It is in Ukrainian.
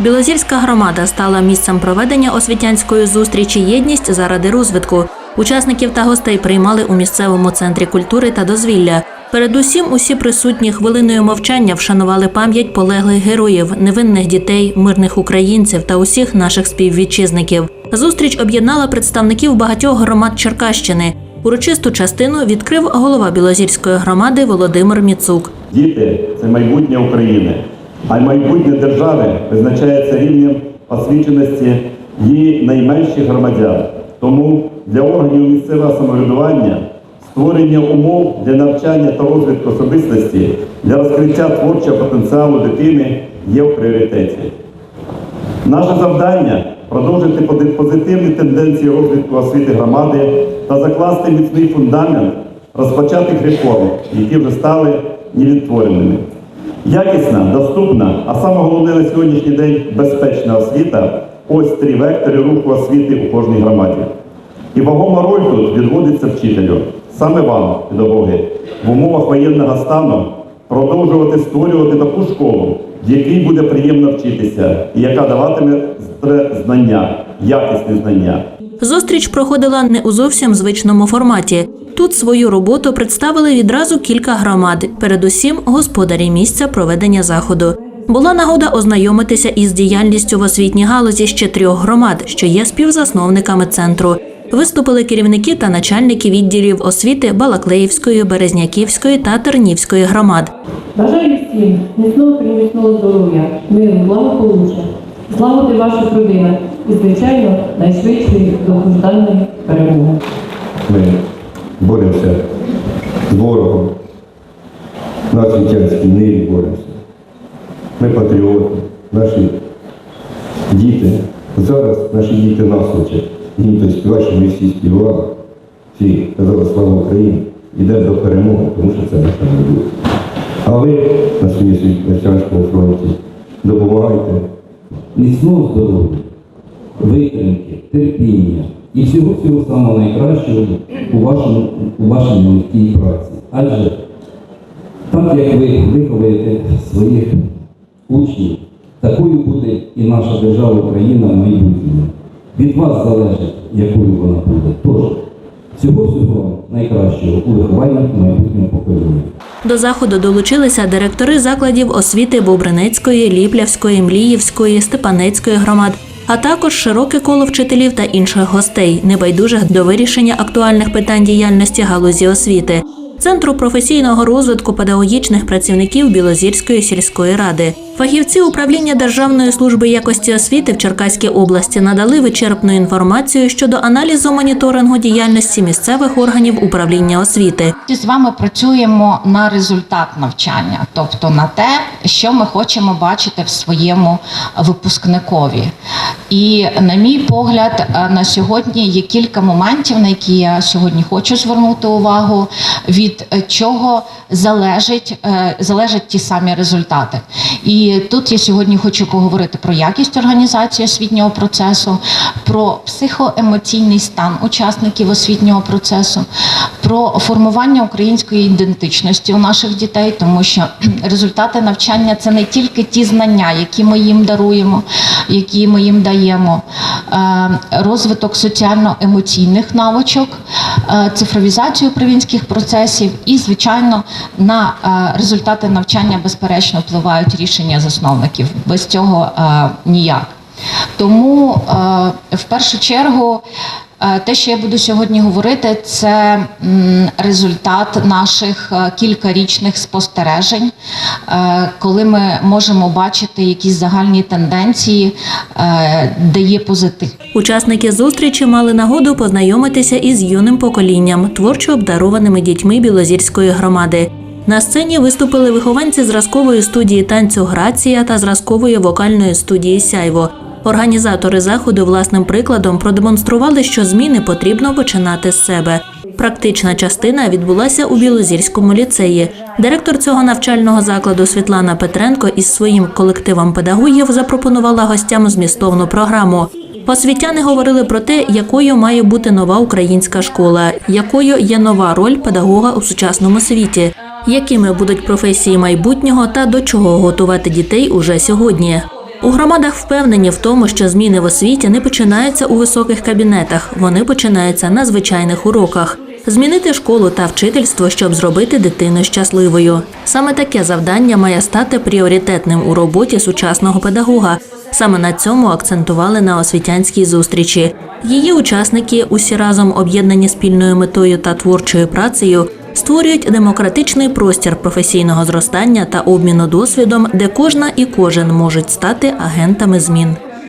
Білозірська громада стала місцем проведення освітянської зустрічі Єдність заради розвитку. Учасників та гостей приймали у місцевому центрі культури та дозвілля. Передусім, усі присутні хвилиною мовчання вшанували пам'ять полеглих героїв, невинних дітей, мирних українців та усіх наших співвітчизників. Зустріч об'єднала представників багатьох громад Черкащини. Урочисту частину відкрив голова Білозірської громади Володимир Міцук. Діти це майбутнє України, а майбутнє держави визначається рівнем освіченості її найменших громадян. Тому для органів місцевого самоврядування створення умов для навчання та розвитку особистості для розкриття творчого потенціалу дитини є в пріоритеті. Наше завдання продовжити позитивні тенденції розвитку освіти громади та закласти міцний фундамент розпочатих реформ, які вже стали невідтвореними. Якісна, доступна, а саме головне на сьогоднішній день безпечна освіта ось три вектори руху освіти у кожній громаді. І вагома роль тут відводиться вчителю, саме вам, педагоги, в умовах воєнного стану продовжувати створювати таку школу, в якій буде приємно вчитися, і яка даватиме знання, якісні знання. Зустріч проходила не у зовсім звичному форматі. Тут свою роботу представили відразу кілька громад, передусім господарі місця проведення заходу. Була нагода ознайомитися із діяльністю в освітній галузі ще трьох громад, що є співзасновниками центру. Виступили керівники та начальники відділів освіти Балаклеївської, Березняківської та Тернівської громад. Бажаю всім міцного приміцного здоров'я, миру, благополуччя, злагоди ваших родинах і, звичайно, найшвидшої довгожданої перемоги. Ми боремося з ворогом. На освітянській ниві боремося. Ми патріоти, наші діти. Зараз наші діти нас учать. Їм то співають, що ми всі співали. Всі казали слава Україні. Йдемо до перемоги, тому що це наша майбутнє. А ви на своїй Священському фронті допомагайте міцного здоров'я, витримки, терпіння і всього всього самого найкращого у вашому у вашій нелегкій праці. Адже так як ви виховуєте своїх учнів, такою буде і наша держава Україна в майбутньому. Від вас залежить, якою вона буде. Тож, всього всього найкращого у вихованні майбутнього покоління. До заходу долучилися директори закладів освіти Бобринецької, Ліплявської, Мліївської, Степанецької громад, а також широке коло вчителів та інших гостей, небайдужих до вирішення актуальних питань діяльності галузі освіти. Центру професійного розвитку педагогічних працівників Білозірської сільської ради. Фахівці управління Державної служби якості освіти в Черкаській області надали вичерпну інформацію щодо аналізу моніторингу діяльності місцевих органів управління освіти. З вами працюємо на результат навчання, тобто на те, що ми хочемо бачити в своєму випускникові. І, на мій погляд, е, на сьогодні є кілька моментів, на які я сьогодні хочу звернути увагу, від чого залежить, е, залежать ті самі результати. І тут я сьогодні хочу поговорити про якість організації освітнього процесу, про психоемоційний стан учасників освітнього процесу, про формування української ідентичності у наших дітей, тому що результати навчання це не тільки ті знання, які ми їм даруємо, які ми їм даємо, е, розвиток соціально-емоційних навичок, е, цифровізацію управлінських процесів і, звичайно, на е, результати навчання безперечно впливають рішення засновників. Без цього е, ніяк. Тому е, в першу чергу. е, Те, що я буду сьогодні говорити, це результат наших е, кількарічних спостережень, е, коли ми можемо бачити якісь загальні тенденції, де є позитив. Учасники зустрічі мали нагоду познайомитися із юним поколінням, творчо обдарованими дітьми Білозірської громади. На сцені виступили вихованці зразкової студії танцю Грація та зразкової вокальної студії Сяйво. Організатори заходу власним прикладом продемонстрували, що зміни потрібно починати з себе. Практична частина відбулася у Білозірському ліцеї. Директор цього навчального закладу Світлана Петренко із своїм колективом педагогів запропонувала гостям змістовну програму. Освітяни говорили про те, якою має бути нова українська школа, якою є нова роль педагога у сучасному світі, якими будуть професії майбутнього та до чого готувати дітей уже сьогодні. У громадах впевнені в тому, що зміни в освіті не починаються у високих кабінетах, вони починаються на звичайних уроках. Змінити школу та вчительство, щоб зробити дитину щасливою. Саме таке завдання має стати пріоритетним у роботі сучасного педагога. Саме на цьому акцентували на освітянській зустрічі. Її учасники, усі разом об'єднані спільною метою та творчою працею, створюють демократичний простір професійного зростання та обміну досвідом, де кожна і кожен можуть стати агентами змін.